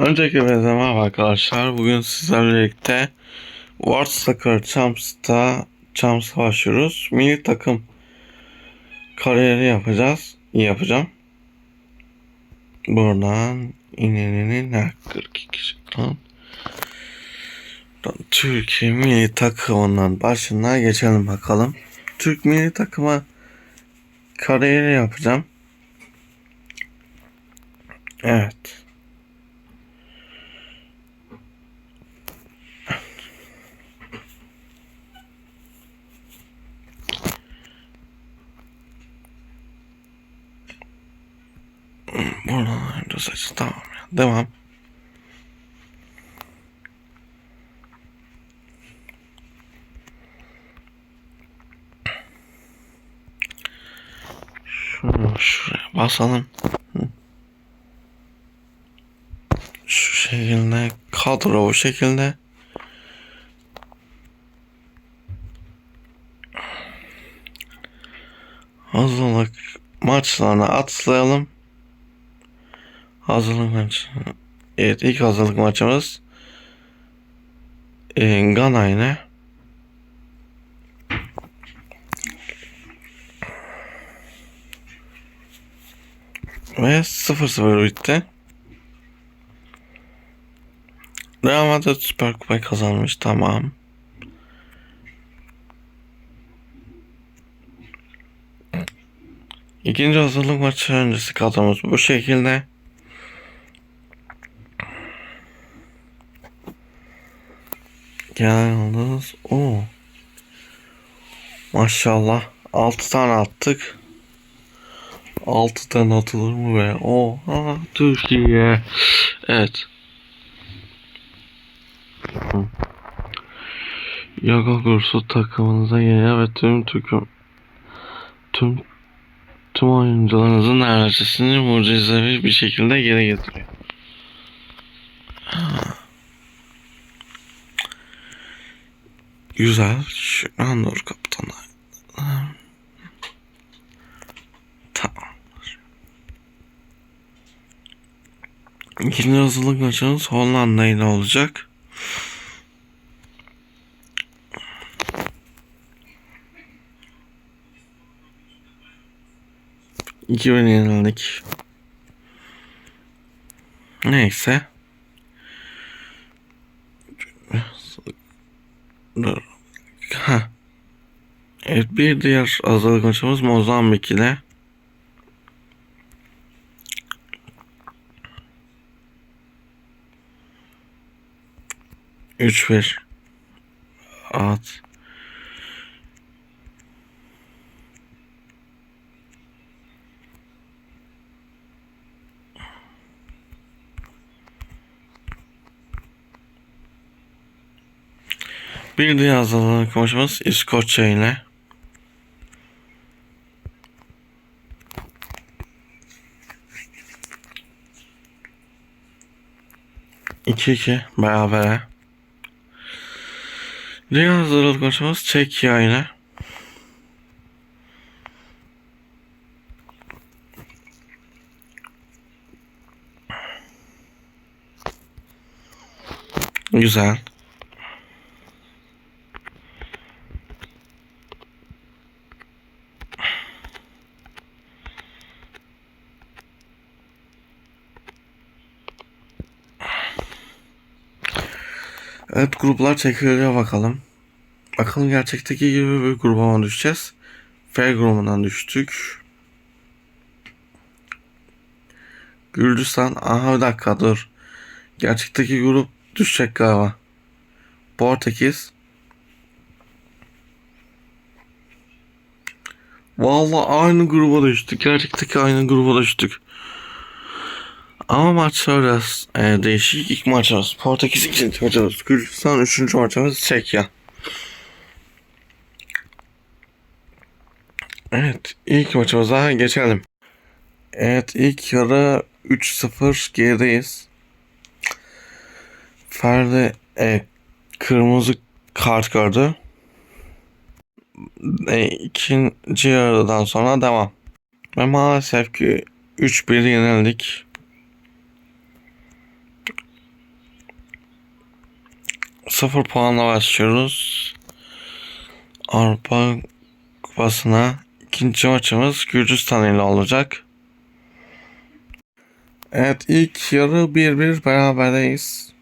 Öncelikle merhaba merhaba arkadaşlar. Bugün sizlerle birlikte World Soccer Champs'ta Champs'a başlıyoruz. Milli takım kariyeri yapacağız. Yapacağım. Buradan inenini ne 42 kişiden Buradan Türkiye milli takımından başına geçelim bakalım. Türk milli takıma kariyeri yapacağım. Evet. Önce saçı tamam ya. Devam. Şunu şuraya basalım. Şu şekilde kadro bu şekilde. Hazırlık maçlarına atlayalım. Hazırlık maçı. Evet ilk hazırlık maçımız e, Gana ile ve 0-0 bitti. Real Madrid Süper Kupayı kazanmış tamam. İkinci hazırlık maçı öncesi kadromuz bu şekilde. Yalnız o Maşallah 6 tane attık. 6 tane atılır mı be? Oha Türkiye. Evet. Hı. Yoga kursu takımınıza geliyor ve tüm tüküm tüm tüm oyuncularınızın enerjisini mucizevi bir şekilde geri getiriyor. Güzel. Şükran Nur kaptanı. Tamamdır. İkinci hazırlık maçımız Hollanda ile olacak. İki bin yenildik. Neyse. Dur. Ha. Evet bir diğer hazırlık maçımız Mozambik ile. Üç bir. At. Bir diğer hazırlık maçımız İskoçya ile. İki iki berabere. Diğer hazırlık maçımız Çekya ile. Güzel. Evet gruplar çekiliyor bakalım. Bakalım gerçekteki gibi bir gruba mı düşeceğiz? F grubundan düştük. Gürcistan. Aha bir dakika dur. Gerçekteki grup düşecek galiba. Portekiz. Vallahi aynı gruba düştük. Gerçekteki aynı gruba düştük. Ama maçlar biraz e, değişik. İlk maçımız Portekiz ikinci maçımız Gürcistan üçüncü maçımız Çekya. Evet ilk maçımıza geçelim. Evet ilk yarı 3-0 gerideyiz. Ferdi e, kırmızı kart gördü. E, ikinci yarıdan sonra devam. Ve maalesef ki 3-1 yenildik. Sıfır puanla başlıyoruz. Avrupa Kupası'na ikinci maçımız Gürcistan ile olacak. Evet ilk yarı 1-1 beraberdeyiz.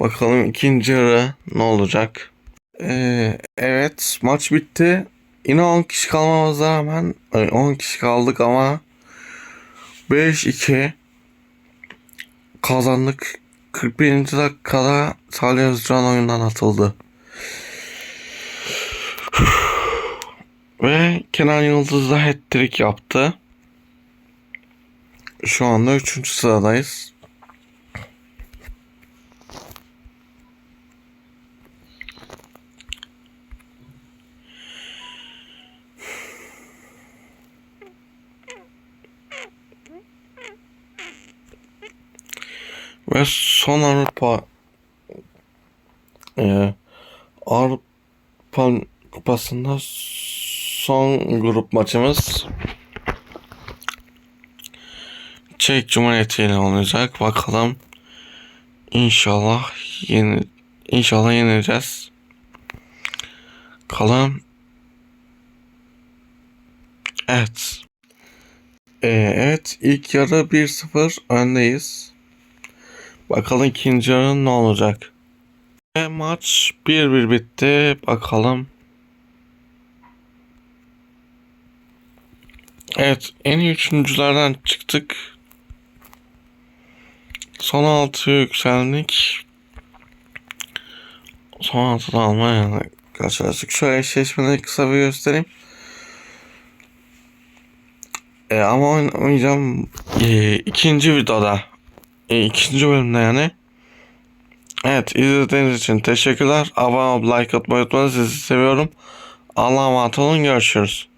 Bakalım ikinci yarı ne olacak. Ee, evet maç bitti. Yine 10 kişi kalmamıza rağmen ay, 10 kişi kaldık ama 5-2 kazandık. 41. dakikada Salih Özcan oyundan atıldı. Ve Kenan Yıldız da hat-trick yaptı. Şu anda 3. sıradayız. Ve son Avrupa e, Avrupa Kupası'nda son grup maçımız Çek Cumhuriyeti ile olacak. Bakalım İnşallah yeni inşallah yenileceğiz. Kalın. Evet. Ee, evet ilk yarı 1-0 öndeyiz. Bakalım ikinci yarı ne olacak. Ve maç 1-1 bitti. Bakalım. Evet en iyi üçüncülerden çıktık. Son altı yükseldik. Son altıda Almanya'da karşılaştık. Şöyle eşleşmeleri kısa bir göstereyim. E, ama oynayacağım e, ikinci videoda. E, ikinci bölümde yani. Evet izlediğiniz için teşekkürler. Abone olup like atmayı unutmayın. Sizi seviyorum. Allah'a emanet olun. Görüşürüz.